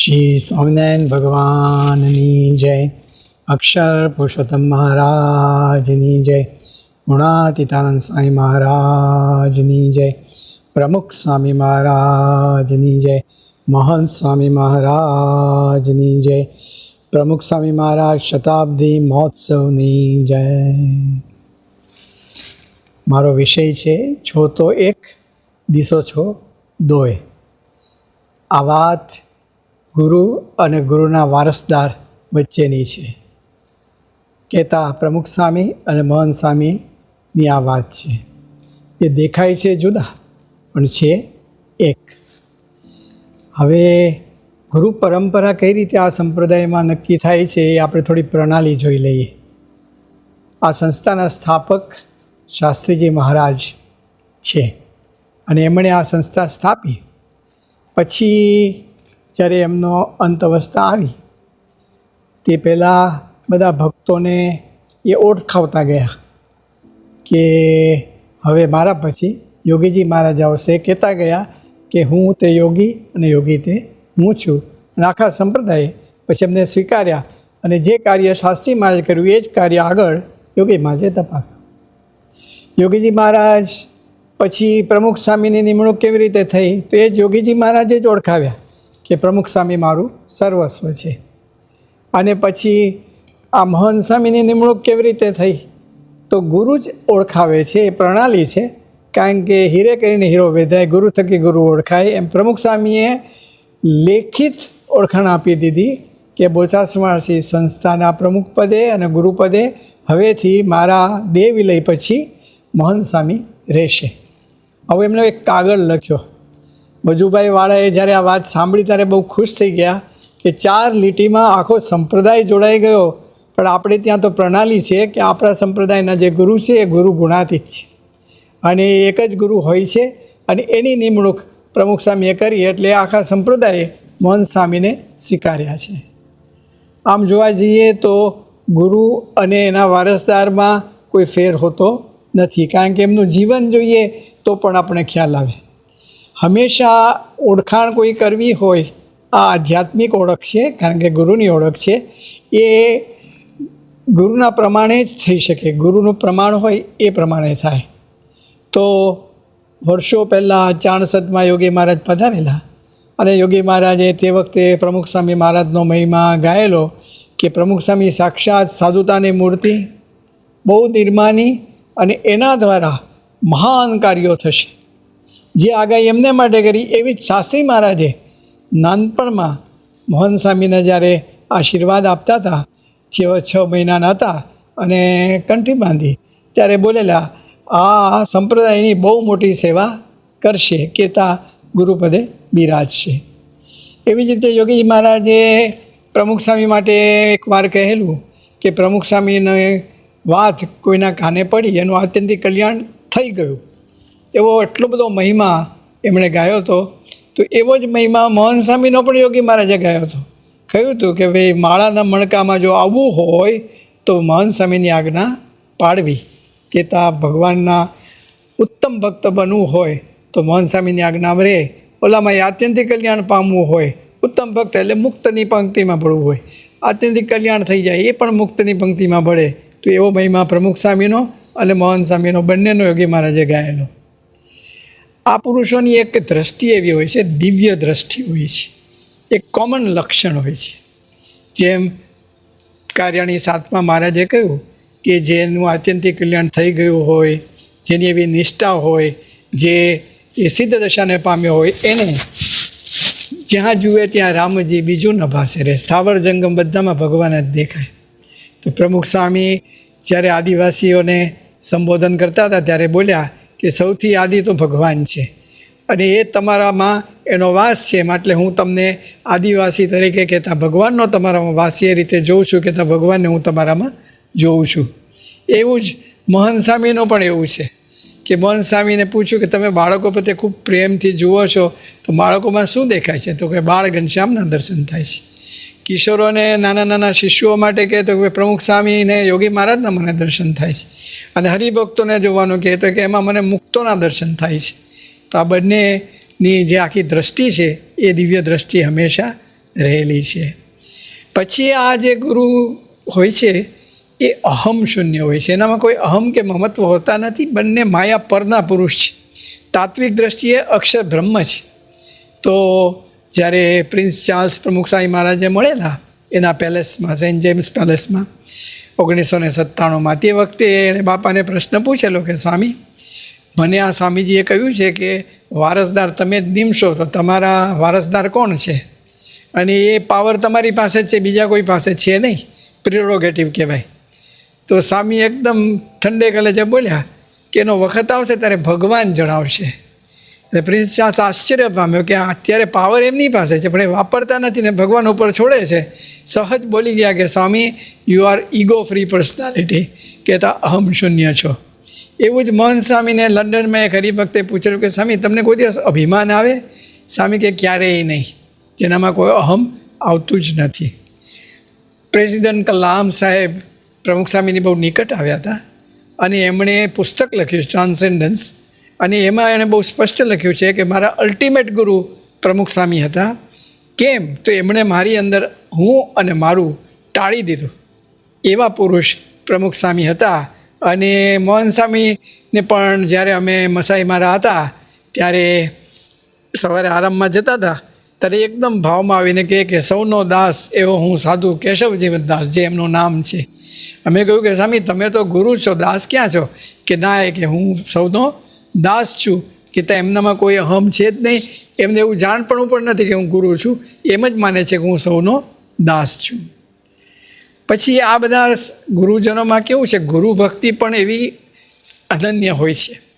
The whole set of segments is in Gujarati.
શ્રી સ્વામિનારાયણ ભગવાનની જય અક્ષર પુરુષોત્તમ મહારાજની જય ગુણાતીતાનંદ સ્વામી મહારાજની જય પ્રમુખ સ્વામી મહારાજની જય મહંત સ્વામી મહારાજની જય પ્રમુખ સ્વામી મહારાજ શતાબ્દી મહોત્સવની જય મારો વિષય છે, છો તો એક, દિશો છો, દોય. આ વાત ગુરુ અને ગુરુના વારસદાર વચ્ચેની છે. કહેતા પ્રમુખ સ્વામી અને મહંત સ્વામીની આ વાત છે. એ દેખાય છે જુદા, પણ છે એક. હવે ગુરુ પરંપરા કઈ રીતે આ સંપ્રદાયમાં નક્કી થાય છે એ આપણે થોડી પ્રણાલી જોઈ લઈએ. આ સંસ્થાના સ્થાપક શાસ્ત્રીજી મહારાજ છે અને એમણે આ સંસ્થા સ્થાપી. પછી જ્યારે એમનો અંત અવસ્થા આવી, તે પહેલાં બધા ભક્તોને એ ઓળખાવતા ગયા કે હવે મારા પછી યોગીજી મહારાજ આવશે. કહેતા ગયા કે હું તે યોગી અને યોગી તે હું છું. અને આખા સંપ્રદાય પછી એમને સ્વીકાર્યા અને જે કાર્ય શાસ્ત્રી મહારાજ કર્યું એ જ કાર્ય આગળ યોગી મહારાજે તપાવ્યું. યોગીજી મહારાજ પછી પ્રમુખ સ્વામીની નિમણૂક કેવી રીતે થઈ તો એ જ યોગીજી મહારાજે જ ઓળખાવ્યા. કે પ્રમુખ સ્વામી મારું સર્વસ્વ છે. અને પછી આ મહંત સ્વામીની નિમણૂક કેવી રીતે થઈ? તો ગુરુ જ ઓળખાવે છે, એ પ્રણાલી છે, કારણ કે હીરે કરીને હીરો વેધાય, ગુરુ થકી ગુરુ ઓળખાય. એમ પ્રમુખ સ્વામીએ લેખિત ઓળખાણ આપી દીધી કે બોચાસમાસી સંસ્થાના પ્રમુખ પદે અને ગુરુપદે હવેથી મારા દેહ વિલય પછી મહંત સ્વામી રહેશે. હવે એમનો એક કાગળ લખ્યો. વજુભાઈ વાળાએ જ્યારે આ વાત સાંભળી ત્યારે બહુ ખુશ થઈ ગયા કે ચાર લીટીમાં આખો સંપ્રદાય જોડાઈ ગયો. પણ આપણે ત્યાં તો પ્રણાલી છે કે આપણા સંપ્રદાયના જે ગુરુ છે એ ગુરુ ગુણાતીત છે. અને એક જ ગુરુ હોય છે અને એની નિમણૂક પ્રમુખ સ્વામીએ કરી એટલે આખા સંપ્રદાયે મોહન સ્વામીને સ્વીકાર્યા છે. આમ જોવા જઈએ તો ગુરુ અને એના વારસદારમાં કોઈ ફેર હોતો નથી. કારણ કે એમનું જીવન જોઈએ તો પણ આપણે ખ્યાલ આવે. હંમેશા ઓળખાણ કોઈ કરવી હોય, આ આધ્યાત્મિક ઓળખ છે, કારણ કે ગુરુની ઓળખ છે, એ ગુરુના પ્રમાણે જ થઈ શકે. ગુરુનું પ્રમાણ હોય, એ પ્રમાણે થાય. તો વર્ષો પહેલાં ચાણસદમાં યોગી મહારાજ પધારેલા અને યોગી મહારાજે તે વખતે પ્રમુખ સ્વામી મહારાજનો મહિમા ગાયેલો કે પ્રમુખ સ્વામી સાક્ષાત સાધુતાની મૂર્તિ, બહુ નિર્માની અને એના દ્વારા મહાન કાર્યો થશે. જે આગાહી એમને માટે કરી, એવી જ શાસ્ત્રી મહારાજે નાનપણમાં મોહન સ્વામીને જ્યારે આશીર્વાદ આપતા હતા જેવા છ મહિનાના હતા અને કંઠી બાંધી, ત્યારે બોલેલા, આ સંપ્રદાયની બહુ મોટી સેવા કરશે કે તા ગુરુપદે બિરાજશે એવી જ રીતે યોગીજી મહારાજે પ્રમુખ સ્વામી માટે એકવાર કહેલું કે પ્રમુખ સ્વામીને વાત કોઈના કાને પડી, એનું આત્યંતિક કલ્યાણ થઈ ગયું. એવો એટલો બધો મહિમા એમણે ગાયો હતો, તો એવો જ મહિમા મોહન સ્વામીનો પણ યોગી મહારાજે ગાયો હતો. કહ્યું હતું કે, ભાઈ, માળાના મણકામાં જો આવવું હોય, તો મોહન સ્વામીની આજ્ઞા પાડવી. કે તા ભગવાનના ઉત્તમ ભક્ત બનવું હોય, તો મોહન સ્વામીની આજ્ઞા રહે ઓલામાં આત્યંતિક કલ્યાણ પામવું હોય, ઉત્તમ ભક્ત એટલે મુક્તની પંક્તિમાં ભળવું હોય. આત્યંતિક કલ્યાણ થઈ જાય, એ પણ મુક્તની પંક્તિમાં ભળે. તો એવો મહિમા પ્રમુખ સ્વામીનો અને મોહન સ્વામીનો બંનેનો યોગી મહારાજે ગાયેલો. આ પુરુષોની એક દ્રષ્ટિ એવી હોય છે, દિવ્ય દ્રષ્ટિ હોય છે. એક કોમન લક્ષણ હોય છે. જેમ કાર્યાણી સાતમા મહારાજે કહ્યું કે જેનું આત્યંતિક કલ્યાણ થઈ ગયું હોય, જેની એવી નિષ્ઠા હોય, જે એ સિદ્ધ દશાને પામ્યો હોય, એને જ્યાં જુએ ત્યાં રામજી બીજું ન ભાસે રહે. સ્થાવર જંગમ બધામાં ભગવાન જ દેખાય. તો પ્રમુખ સ્વામી જ્યારે આદિવાસીઓને સંબોધન કરતા હતા ત્યારે બોલ્યા કે સૌથી આદિ તો ભગવાન છે. અને એ તમારામાં એનો વાસ છે એટલે હું તમને આદિવાસી તરીકે કહેતા, ભગવાનનો તમારામાં વાસ એ રીતે જોઉં છું કહેતા, ભગવાનને હું તમારામાં જોઉં છું. એવું જ મોહન સ્વામીનું પણ એવું છે. કે મોહન સ્વામીને પૂછ્યું કે તમે બાળકો પ્રત્યે ખૂબ પ્રેમથી જુઓ છો, તો બાળકોમાં શું દેખાય છે? તો કે બાળ ઘનશ્યામના દર્શન થાય છે. કિશોરોને નાના નાના શિષ્યો માટે કહે તો કે પ્રમુખ સ્વામીને યોગી મહારાજના મને દર્શન થાય છે. અને હરિભક્તોને જોવાનું કહે તો કે એમાં મને મુક્તોના દર્શન થાય છે. તો આ બંનેની જે આખી દ્રષ્ટિ છે, એ દિવ્ય દ્રષ્ટિ હંમેશા રહેલી છે. પછી આ જે ગુરુ હોય છે, એ અહમ શૂન્ય હોય છે. એનામાં કોઈ અહમ કે મહત્વ હોતા નથી, બંને માયા પરના પુરુષ છે. તાત્વિક દ્રષ્ટિએ અક્ષર બ્રહ્મ છે. તો જ્યારે પ્રિન્સ ચાર્લ્સ પ્રમુખ સાંઈ મહારાજે મળેલા એના પેલેસમાં, સેન્ટ જેમ્સ પેલેસમાં, ઓગણીસો ને સત્તાણુંમાં. તે વખતે એણે બાપાને પ્રશ્ન પૂછેલો કે, સ્વામી, મને આ સ્વામીજીએ કહ્યું છે કે, વારસદાર તમે જ નિમશો, તો તમારા વારસદાર કોણ છે? અને એ પાવર તમારી પાસે જ છે, બીજા કોઈ પાસે છે નહીં. પ્રિરોગેટિવ કહેવાય. તો સ્વામી એકદમ ઠંડે કલેજે બોલ્યા કે, એનો વખત આવશે ત્યારે ભગવાન જણાવશે. એટલે પ્રિન્સ આશ્ચર્ય પામ્યો કે અત્યારે પાવર એમની પાસે છે, પણ એ વાપરતા નથી ને ભગવાન ઉપર છોડે છે. સહજ બોલી ગયા કે, Swami you are ego free personality કે તા અહમ શૂન્ય છો. એવું જ મોહન સ્વામીને લંડનમાં એક હરિભક્તે પૂછેલું કે, સ્વામી, તમને કોઈ દિવસ અભિમાન આવે? સ્વામી કે, ક્યારેય નહીં. જેનામાં કોઈ અહમ આવતું જ નથી. પ્રેસિડન્ટ કલામ સાહેબ પ્રમુખ સ્વામીની બહુ નિકટ આવ્યા હતા અને એમણે પુસ્તક લખ્યું ટ્રાન્સેન્ડન્સ અને એમાં એણે બહુ સ્પષ્ટ લખ્યું છે કે મારા અલ્ટિમેટ ગુરુ પ્રમુખ સ્વામી હતા. કેમ? તો એમણે મારી અંદર હું અને મારું ટાળી દીધું. એવા પુરુષ પ્રમુખ સ્વામી હતા. અને મોહન સ્વામીને પણ જ્યારે અમે મસાઈ મારા હતા, ત્યારે સવારે આરામમાં જતા હતા, ત્યારે એકદમ ભાવમાં આવીને કહે કે સૌનો દાસ એવો હું સાધુ કેશવજીવન દાસ જે એમનું નામ છે. અમે કહ્યું કે સ્વામી, તમે તો ગુરુ છો, દાસ ક્યાં છો? કે ના, એ કે હું સૌનો દાસ છું કે ત્યાં એમનામાં કોઈ અહમ છે જ નહીં. એમને એવું જાણપણું પણ નથી કે હું ગુરુ છું. એમ જ માને છે કે હું સૌનો દાસ છું. પછી આ બધા ગુરુજનોમાં કેવું છે? ગુરુ ભક્તિ પણ એવી અનન્ય હોય છે.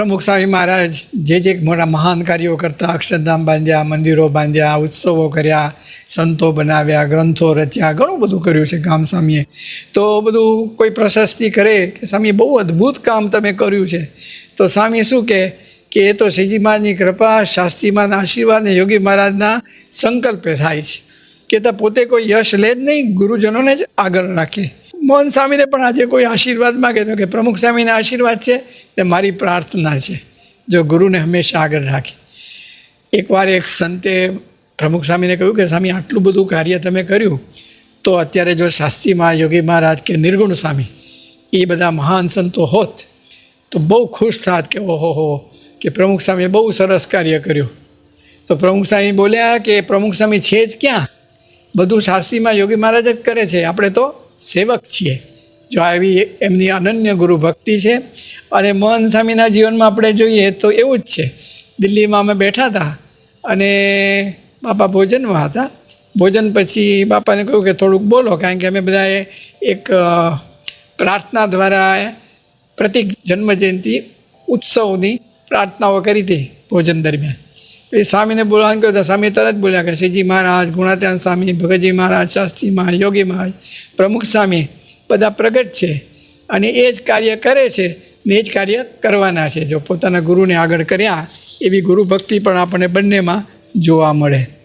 પ્રમુખ સ્વામી મહારાજ જે જે મોટા મહાન કાર્યો કરતા, અક્ષરધામ બાંધ્યા, મંદિરો બાંધ્યા, ઉત્સવો કર્યા, સંતો બનાવ્યા, ગ્રંથો રચ્યા, ઘણું બધું કર્યું છે ગામ સ્વામીએ. તો બધું કોઈ પ્રશસ્તિ કરે કે સ્વામી બહુ અદ્ભુત કામ તમે કર્યું છે. તો સ્વામી શું કહે કે એ તો શ્રીજી મહારાજની કૃપા શાસ્ત્રીમાના આશીર્વાદ ને યોગી મહારાજના સંકલ્પે થાય છે. કે પોતે કોઈ યશ લે જ નહીં, ગુરુજનોને જ આગળ રાખે. મોહન સ્વામીને પણ આજે કોઈ આશીર્વાદ માગે તો કે પ્રમુખ સ્વામીના આશીર્વાદ છે તે મારી પ્રાર્થના છે, જો ગુરુને હંમેશા આગળ રાખે. એકવાર એક સંતે પ્રમુખ સ્વામીને કહ્યું કે સ્વામી, આટલું બધું કાર્ય તમે કર્યું, તો અત્યારે જો શાસ્ત્રીમાં યોગી મહારાજ કે નિર્ગુણ સ્વામી એ બધા મહાન સંતો હોત, તો બહુ ખુશ થાત કે ઓહો હો, કે પ્રમુખ સ્વામીએ બહુ સરસ કાર્ય કર્યું. તો પ્રમુખ સ્વામી બોલ્યા કે પ્રમુખ સ્વામી છે જ ક્યાં? બધું શાસ્ત્રીમાં યોગી મહારાજ જ કરે છે. આપણે તો સેવક છીએ. જો આવી એમની અનન્ય ગુરુ ભક્તિ છે અને મોહન સ્વામીના જીવનમાં આપણે જોઈએ તો એવું જ છે. દિલ્હીમાં અમે બેઠા હતા અને બાપા ભોજનમાં હતા. ભોજન પછી બાપાને કહ્યું કે થોડુંક બોલો કારણ કે અમે બધાએ એક પ્રાર્થના દ્વારા પ્રતિક જન્મજયંતિ ઉત્સવની પ્રાર્થનાઓ કરી હતી ભોજન દરમિયાન. પછી સ્વામીને બોલવાનું કહ્યું સ્વામી તરત બોલ્યા કે શ્રીજી મહારાજ ગુણાત્યાન સ્વામી, ભગતજી મહારાજ, શાસ્ત્રી મહારાજ, યોગી મહારાજ, પ્રમુખ સ્વામી બધા પ્રગટ છે અને એ જ કાર્ય કરે છે ને એ જ કાર્ય કરવાના છે. જો પોતાના ગુરુને આગળ કર્યા, એવી ગુરુ ભક્તિ પણ આપણને બંનેમાં જોવા મળે.